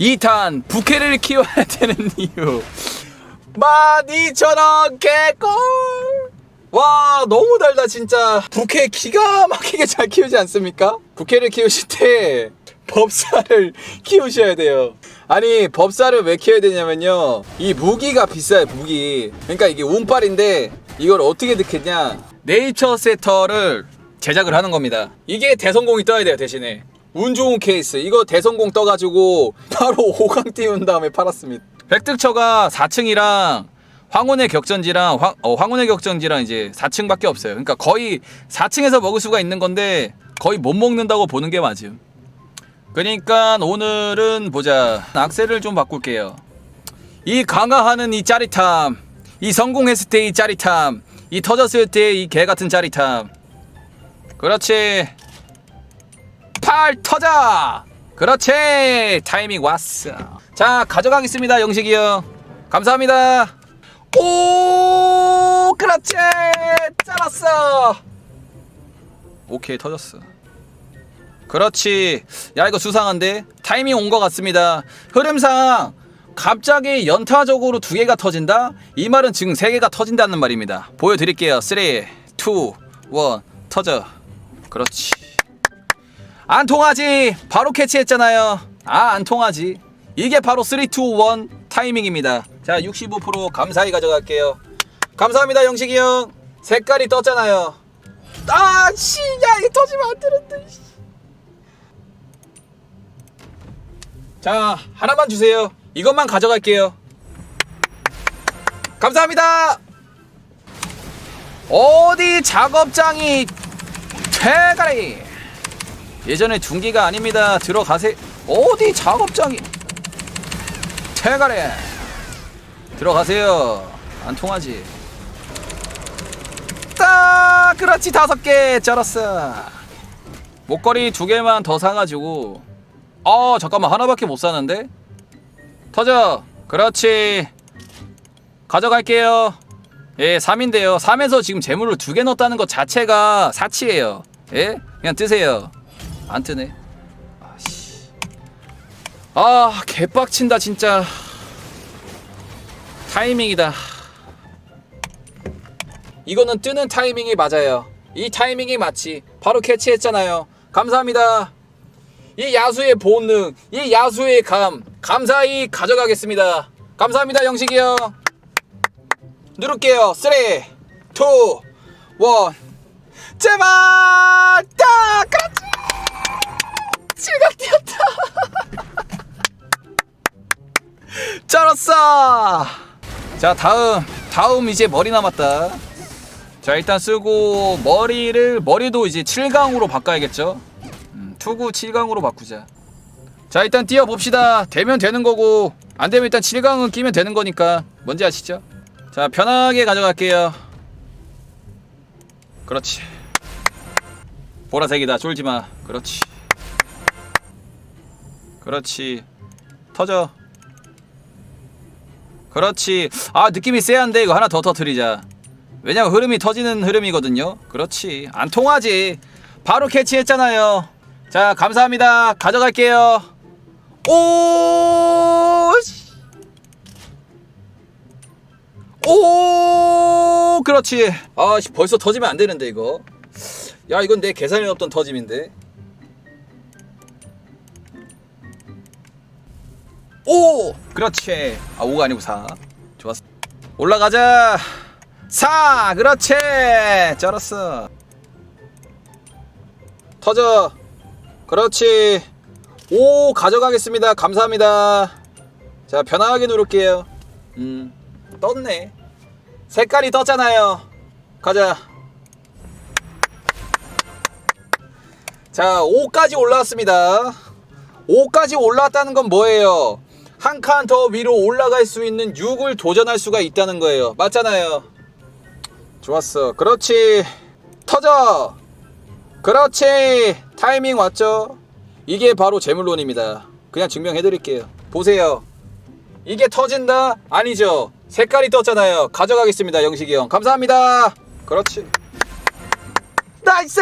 2탄 부캐를 키워야 되는 이유. 12,000원 개꿀! 와 너무 달다 진짜. 부캐 기가 막히게 잘 키우지 않습니까? 부캐를 키우실 때 법사를 키우셔야 돼요. 아니 법사를 왜 키워야 되냐면요. 이 무기가 비싸요 무기. 그러니까 이게 운빨인데 이걸 어떻게 득했냐? 네이처 세터를 제작을 하는 겁니다. 이게 대성공이 떠야 돼요 대신에 운 좋은 케이스. 이거 대성공 떠가지고 바로 5강 띄운 다음에 팔았습니다. 획득처가 4층이랑 황혼의 격전지랑 황, 어, 황혼의 격전지랑 이제 4층밖에 없어요. 그러니까 거의 4층에서 먹을 수가 있는 건데 거의 못 먹는다고 보는 게 맞음. 그러니까 오늘은 보자. 악셀을 좀 바꿀게요. 이 강화하는 이 짜릿함 이 성공했을 때 이 짜릿함 이 터졌을 때 이 개같은 짜릿함. 그렇지 팔 터져! 그렇지! 타이밍 왔어. 자 가져가겠습니다 영식이 형. 감사합니다. 오 그렇지! 잘랐어! 오케이 터졌어. 그렇지. 야 이거 수상한데? 타이밍 온 것 같습니다. 흐름상 갑자기 연타적으로 두 개가 터진다? 이 말은 지금 세 개가 터진다는 말입니다. 보여드릴게요. 3 2 1 터져. 그렇지 안 통하지. 바로 캐치했잖아요. 아 안 통하지. 이게 바로 3 2 1 타이밍입니다. 자 65% 감사히 가져갈게요. 감사합니다 영식이 형. 색깔이 떴잖아요. 아 씨 야 이거 터지면 안 되는데 씨. 자 하나만 주세요. 이것만 가져갈게요. 감사합니다. 어디 작업장이 퇴가리 예전에 중기가 아닙니다. 들어가세 어디 작업장이? 퇴가리 들어가세요. 안 통하지? 딱! 그렇지 다섯 개 쩔었어. 목걸이 두 개만 더 사가지고. 어 잠깐만 하나밖에 못 사는데? 터져. 그렇지. 가져갈게요. 예 3인데요. 3에서 지금 재물을 두 개 넣었다는 것 자체가 사치예요. 예? 그냥 뜨세요 안 뜨네 아씨 아 개빡친다 진짜 타이밍이다 이거는 뜨는 타이밍이 맞아요 이 타이밍이 맞지 바로 캐치했잖아요 감사합니다 이 야수의 본능, 이 야수의 감, 감사히 가져가겠습니다. 감사합니다, 영식이 형. 누를게요. 3, 2, 1. 제발! 딱! 그렇지! 실각 뛰었다! 쩔었어! 자, 다음. 다음 이제 머리 남았다. 자, 일단 쓰고, 머리를, 머리도 이제 7강으로 바꿔야겠죠? 투구 7강으로 바꾸자 자 일단 뛰어봅시다 되면 되는 거고 안되면 일단 7강은 끼면 되는 거니까 뭔지 아시죠? 자 편하게 가져갈게요 그렇지 보라색이다 쫄지마 그렇지 그렇지. 터져. 그렇지. 아 느낌이 쎄한데 이거 하나 더 터트리자. 왜냐면 흐름이 터지는 흐름이거든요. 그렇지. 안 통하지. 바로 캐치했잖아요. 자 감사합니다. 가져갈게요. 오 씨. 오 그렇지. 아 씨, 벌써 터지면 안 되는데 이거. 야 이건 내 계산이 없던 터짐인데 오! 그렇지. 아 5가 아니고 4 좋았어. 올라가자. 4 그렇지! 쩔었어. 터져. 그렇지. 오 가져가겠습니다. 감사합니다. 자 편하게 누를게요. 음 떴네. 색깔이 떴잖아요. 가자. 자 5까지 올라왔습니다. 5까지 올라왔다는 건 뭐예요 한 칸 더 위로 올라갈 수 있는 6을 도전할 수가 있다는 거예요. 맞잖아요. 좋았어. 그렇지. 터져! 그렇지! 타이밍 왔죠? 이게 바로 재물론입니다. 그냥 증명해 드릴게요. 보세요. 이게 터진다? 아니죠. 색깔이 떴잖아요. 가져가겠습니다 영식이 형. 감사합니다. 그렇지. 나이스!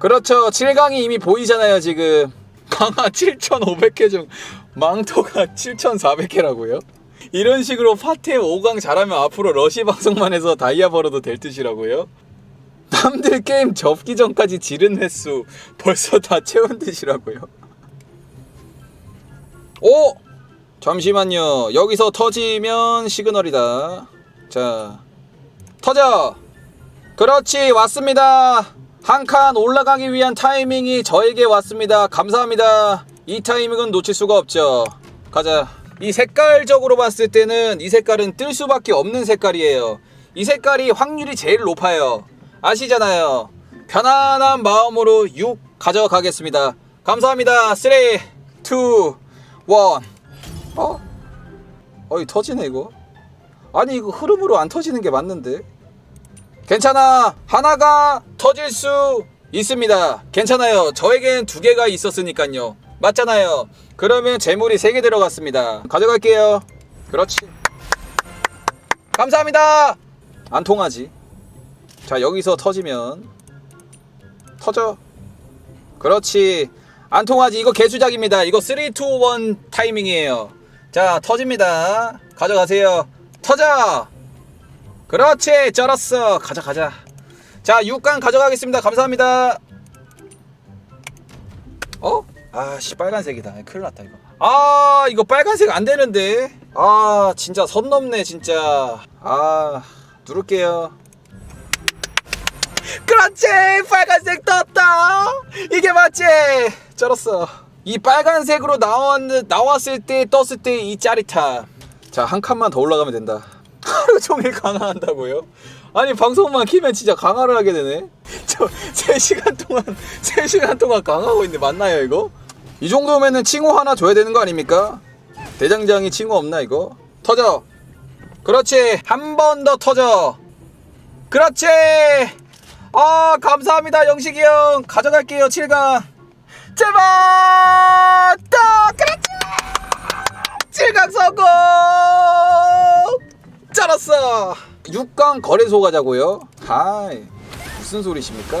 그렇죠. 7강이 이미 보이잖아요 지금. 강화 7,500개 중 망토가 7,400개라고요? 이런 식으로 파템 5강 잘하면 앞으로 러시 방송만 해서 다이아 벌어도 될 뜻이라고요? 남들 게임 접기 전까지 지른 횟수 벌써 다 채운 듯이라고요? 오! 잠시만요. 여기서 터지면 시그널이다. 자, 터져! 그렇지, 왔습니다. 한 칸 올라가기 위한 타이밍이 저에게 왔습니다. 감사합니다. 이 타이밍은 놓칠 수가 없죠. 가자. 이 색깔적으로 봤을 때는 이 색깔은 뜰 수밖에 없는 색깔이에요. 이 색깔이 확률이 제일 높아요. 아시잖아요. 편안한 마음으로 6 가져가겠습니다. 감사합니다. 3, 2, 1. 어? 어이 터지네 이거. 아니 이거 흐름으로 안 터지는 게 맞는데. 괜찮아. 하나가 터질 수 있습니다. 괜찮아요. 저에겐 두 개가 있었으니까요. 맞잖아요. 그러면 재물이 세개 들어갔습니다. 가져갈게요. 그렇지. 감사합니다. 안 통하지. 자, 여기서 터지면 터져. 그렇지. 안 통하지. 이거 개수작입니다. 이거 3, 2, 1 타이밍이에요. 자, 터집니다. 가져가세요. 터져. 그렇지. 쩔었어. 가자, 가자. 자, 6강 가져가겠습니다. 감사합니다. 어? 아씨 빨간색이다. 큰일 났다 이거. 아 이거 빨간색 안 되는데. 아 진짜 선 넘네 진짜. 아 누를게요. 그렇지! 빨간색 떴다! 이게 맞지? 쩔었어. 이 빨간색으로 나왔, 나왔을 때 떴을 때 이 짜릿함. 자 한 칸만 더 올라가면 된다. 하루 종일 강화한다고요? 아니 방송만 키면 진짜 강화를 하게 되네. 저 3시간 동안 3시간 동안 강화하고 있는데 맞나요 이거? 이 정도면은 칭호 하나 줘야 되는 거 아닙니까? 대장장이 칭호 없나 이거? 터져! 그렇지! 한 번 더 터져! 그렇지! 아 감사합니다 영식이 형! 가져갈게요 7강! 제발! 또! 그렇지! 7강 성공! 쩔었어! 6강 거래소 가자고요? 하이 무슨 소리십니까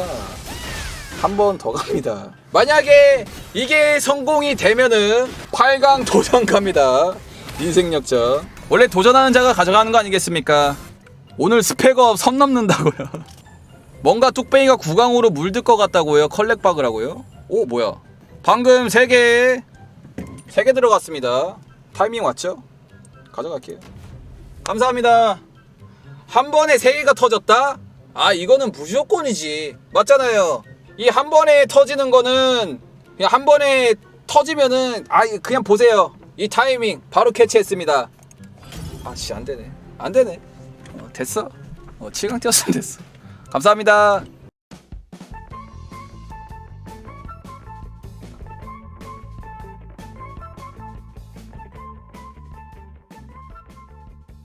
한 번 더 갑니다. 만약에 이게 성공이 되면은 8강 도전 갑니다. 인생 역전 원래 도전하는 자가 가져가는 거 아니겠습니까? 오늘 스펙업 선 넘는다고요. 뭔가 뚝배기가 구강으로 물들 것 같다고요. 컬렉 박으라고요? 오 뭐야? 방금 3개 3개 들어갔습니다. 타이밍 왔죠? 가져갈게요. 감사합니다. 한 번에 3개가 터졌다? 아 이거는 무조건이지. 맞잖아요 이 한 번에 터지는 거는 그냥 한 번에 터지면은 아 그냥 보세요. 이 타이밍 바로 캐치했습니다. 아씨 안 되네. 안 되네. 어, 됐어. 어, 7강 뛰었으면 됐어. 감사합니다